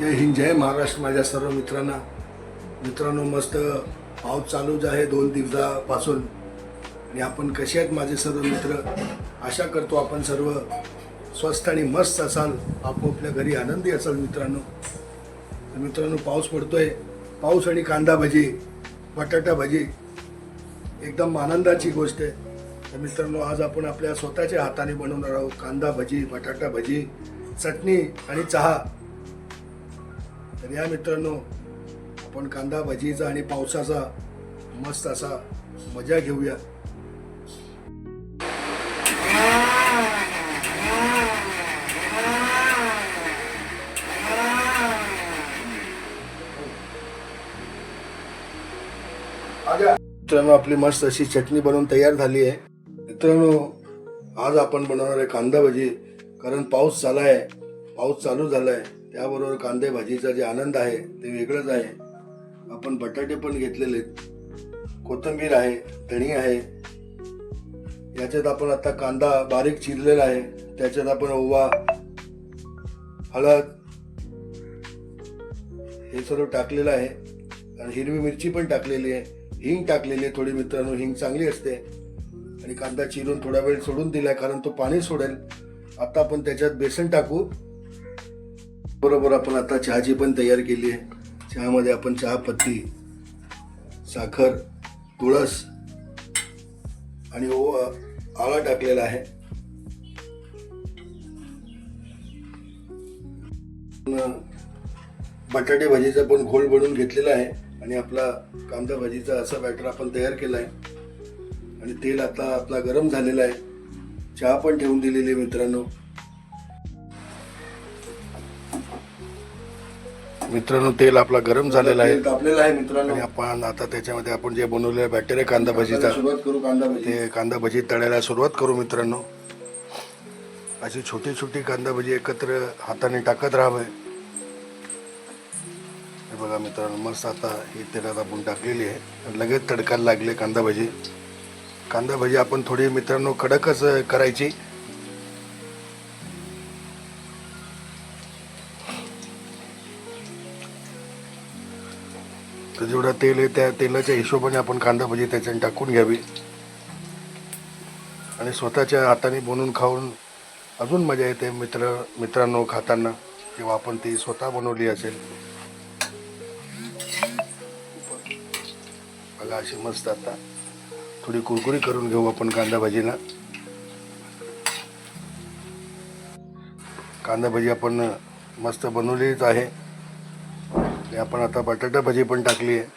जय हिंद जय महाराष्ट्र माझ्या सर्व मित्रांना. मित्रांनो मस्त पाऊस चालूच आहे दोन दिवसापासून. आणि आपण कसे आहेत माझे सर्व मित्र? आशा करतो आपण सर्व स्वस्त आणि मस्त असाल. आपोआपल्या घरी आनंदी असाल मित्रांनो. तर मित्रांनो पाऊस पडतोय. पाऊस आणि कांदा भजी बटाटा भजी एकदम आनंदाची गोष्ट आहे. तर मित्रांनो आज आपण आपल्या स्वतःच्या हाताने बनवणार आहोत कांदा भजी बटाटा भजी चटणी आणि चहा. तर या मित्रांनो आपण कांदा भजीचा आणि पावसाचा मस्त असा मजा घेऊया. मित्रांनो आपली मस्त अशी चटणी बनवून तयार झाली आहे. मित्रांनो आज आपण बनवणार आहे कांदा भजी कारण पाऊस झाला आहे पाऊस चालू झाला आहे त्याबरोबर कांदे भाजीचा जे आनंद आहे ते वेगळंच आहे. आपण बटाटे पण घेतलेले आहेत कोथिंबीर आहे धणी आहे. याच्यात आपण आता कांदा बारीक चिरलेला आहे. त्याच्यात आपण ओवा हळद हे सर्व टाकलेलं आहे. आणि हिरवी मिरची पण टाकलेली आहे. हिंग टाकलेली आहे थोडी मित्रांनो. हिंग चांगली असते. आणि कांदा चिरून थोडा वेळ सोडून दिला कारण तो पाणी सोडेल. आता आपण त्याच्यात बेसन टाकू. बरोबर आपण आता चहाची पण तयार केली आहे. चहामध्ये आपण चहापत्ती साखर तुळस आणि ओवा आळा टाकलेला आहे. बटाटे भाजीचा पण घोल बनवून घेतलेला आहे आणि आपला कांदा भाजीचा असा बॅटर आपण तयार केला आहे. आणि तेल आता आपला गरम झालेला आहे. चहा पण ठेवून दिलेली आहे मित्रांनो. मित्रांनो तेल आपला गरम झालेला आहे. तापलेला आहे मित्रांनो. आणि आपण आता त्याच्यामध्ये आपण जे बनवलेलं बॅटर आहे कांदा भाजीचा सुरुवात करू कांदा भजी. ते कांदा भजी तळायला सुरुवात करू मित्रांनो. अशी छोटी छोटी कांदा भजी एकत्र हाताने टाकत राहावे. हे बघा मित्रांनो मस्त आता ही तेलात आपण टाकलेली आहे. लगेच तडकायला लागले कांदा भजी. कांदा भजी आपण थोडी मित्रांनो कडकच करायची. तर जेवढं तेल आहे त्या तेलाच्या हिशोबाने आपण कांदा भजी त्याच्याने टाकून घ्यावी. आणि स्वतःच्या हाताने बनवून खाऊन अजून मजा येते मित्र मित्रांनो खाताना किंवा आपण ती स्वतः बनवली असेल. बघा अशी मस्त आता थोडी कुरकुरी करून घेऊ आपण कांदा भजीला. कांदा भजी आपण मस्त बनवलीच आहे. आणि आपण आता बटाटा भजी पण टाकली आहे.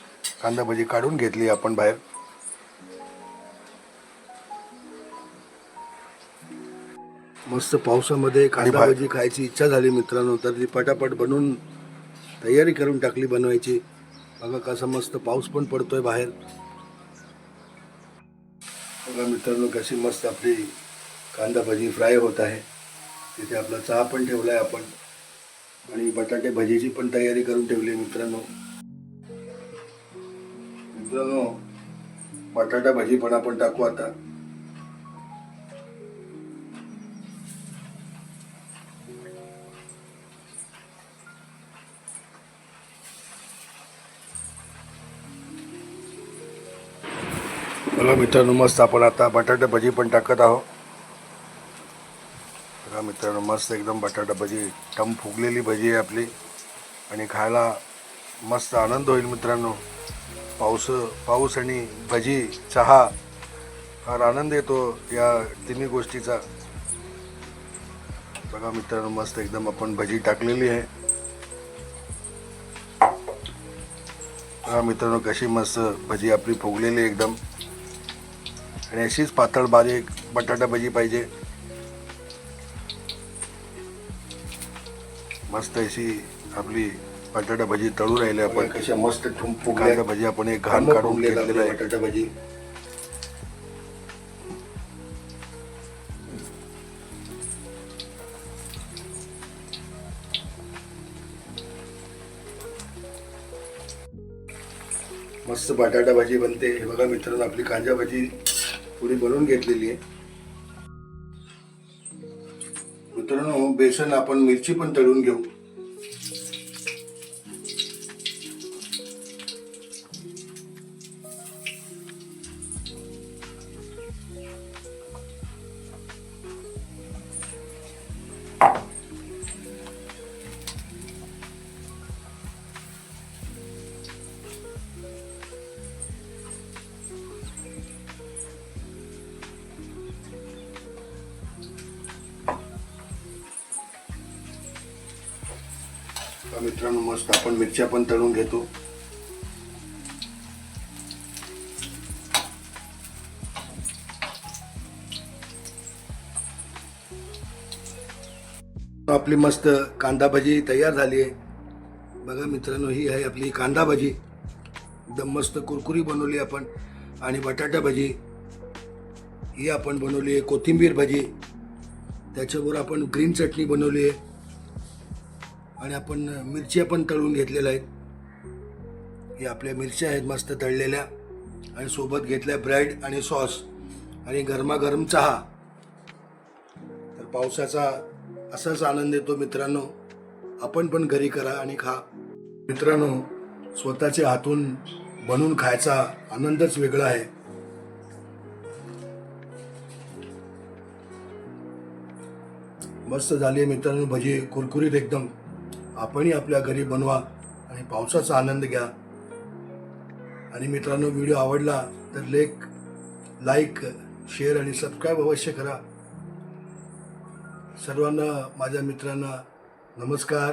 कांदा भजी काढून घेतली आपण बाहेर. मस्त पावसामध्ये कांदा भजी खायची इच्छा झाली मित्रांनो तर ती पटापट बनवून तयारी करून टाकली बनवायची. बघा कसा मस्त पाऊस पण पडतोय बाहेर. बघा मित्रांनो कशी मस्त आपली कांदा भजी फ्राय होत आहे. तिथे आपला चहा पण ठेवलाय आपण. आणि बटाटे भजीची पण तयारी करून ठेवली मित्रांनो. मित्रांनो बटाटा भजी पण आपण टाकू आता. मित्रांनो मस्त आपण आता बटाटा भजी पण टाकत आहोत. मित्रांनो मस्त एकदम बटाटा भजी टम फुगलेली भजी आहे आपली. आणि खायला मस्त आनंद होईल मित्रांनो. पाऊस पाऊस आणि भजी चहा फार आनंद येतो या तिन्ही गोष्टीचा. बघा मित्रांनो मस्त एकदम आपण भजी टाकलेली आहे. बघा मित्रांनो कशी मस्त भजी आपली फुगलेली आहे एकदम. आणि अशीच पातळ बारीक बटाटा भजी पाहिजे. मस्त अशी आपली बटाटा भजी तळू राहिले आपण. कशा मस्त कांदा भजी आपण एक घाण काढून घेतलेलं आहे. बटाटा भजी. मस्त बटाटा भाजी बनते. हे बघा मित्रांनो आपली कांदा भाजी पुरी बनवून घेतलेली आहे. मित्रांनो बेसन आपण मिरची पण तळून घेऊ. मित्रांनो मस्त आपण मिरच्या पण तळून घेतो. आपली मस्त कांदा भजी तयार झाली आहे. बघा मित्रांनो ही आहे आपली कांदा भजी. एकदम मस्त कुरकुरी बनवली आपण. आणि बटाटा भजी. ही आपण बनवली आहे. कोथिंबीर भजी. त्याच्यावर आपण ग्रीन चटणी बनवली आहे. आणि आपण मिरच्या पण तळून घेतलेल्या आहेत. हे आपल्या मिरच्या आहेत मस्त तळलेल्या. आणि सोबत घेतल्या ब्रेड आणि सॉस. आणि गरमागरम चहा. तर पावसाचा असाच आनंद येतो मित्रांनो. आपण पण घरी करा आणि खा. मित्रांनो स्वतःच्या हातून बनवून खायचा आनंदच वेगळा आहे. मस्त झाली आहे मित्रांनो भजी कुरकुरीत एकदम. आपणही आपल्या घरी बनवा आणि पावसाचा आनंद घ्या. आणि मित्रांनो व्हिडिओ आवडला तर लेख लाईक शेअर आणि सबस्क्राईब अवश्य करा. सर्वांना माझ्या मित्रांना नमस्कार.